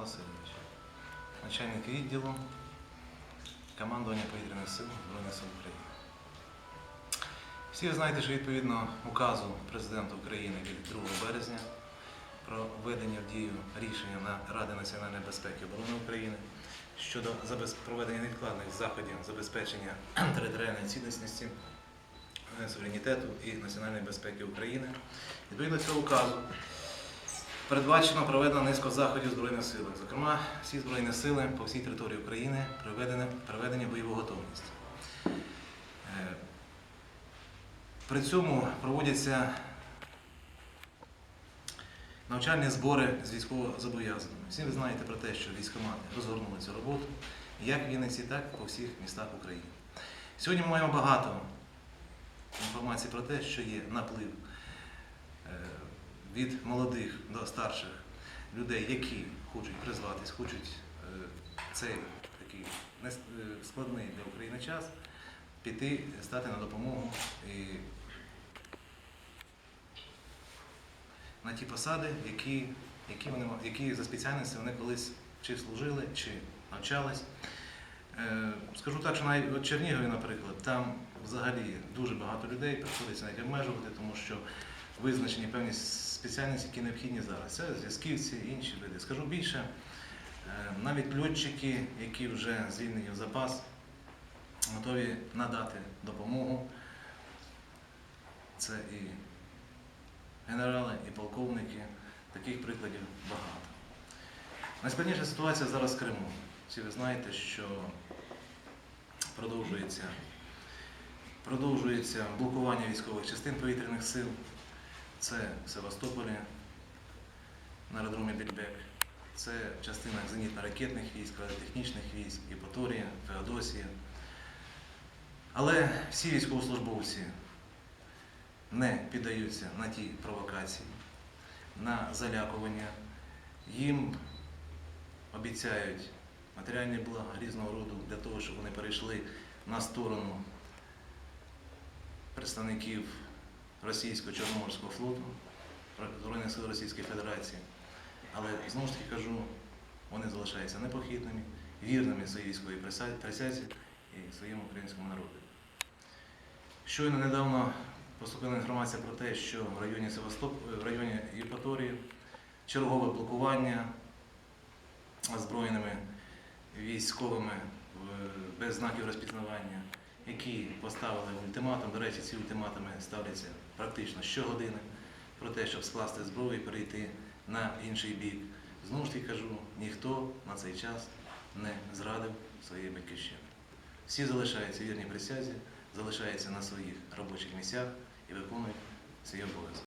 Васильович, начальник відділу командування повітряних сил Збройних сил України. Всі ви знаєте, що відповідно указу президента України від 2 березня про введення в дію рішення на Ради національної безпеки і оборони України щодо проведення невідкладних заходів забезпечення територіальної цілісності, е, суверенітету і національної безпеки України. Відповідно цього указу передбачено проведено низку заходів Збройних сил. Зокрема, всі Збройні сили по всій території України приведені, бойову готовність. Е, При цьому проводяться навчальні збори з військовозобов'язаними. Всі ви знаєте про те, що військомати розгорнули цю роботу як в Вінниці, так і по всіх містах України. Сьогодні ми маємо багато інформації про те, що є наплив е, від молодих до старших людей, які хочуть призватись, хочуть е, цей такий е, складний для України час піти, стати на допомогу і на ті посади, які, які, вони, які за спеціальністю вони колись чи служили, чи навчались. Е, Скажу так, що навіть в Чернігові, наприклад, там взагалі дуже багато людей приходиться навіть обмежувати, тому що визначені певні спеціальності, які необхідні зараз. Це зв'язківці, інші види. Скажу більше, е, навіть льотчики, які вже звільнені в запас, готові надати допомогу. Це і генерали, і полковники. Таких прикладів багато. Найскладніша ситуація зараз в Криму. Всі ви знаєте, що продовжується, продовжується блокування військових частин повітряних сил. Це в Севастополі, на аеродромі Більбек. Це в частинах зенітно-ракетних військ, радіотехнічних військ, Єпаторія, Феодосія. Але всі військовослужбовці не піддаються на ті провокації, на залякування. Їм обіцяють матеріальні блага різного роду для того, щоб вони перейшли на сторону представників російського Чорноморського флоту, Збройних сил Російської Федерації. Але знову ж таки кажу, вони залишаються непохитними, вірними своїй військовій присязі- і своєму українському народу. Щойно недавно поступила інформація про те, що в районі Севастоп... в районі Євпаторії чергове блокування озброєними військовими без знаків розпізнавання, які поставили ультиматум. До речі, ці ультиматуми ставляться практично щогодини про те, щоб скласти зброю і перейти на інший бік. Знову ж таки кажу, ніхто на цей час не зрадив своєї батьківщини. Всі залишаються вірні присязі, залишаються на своїх робочих місцях і виконують свій обов'язок.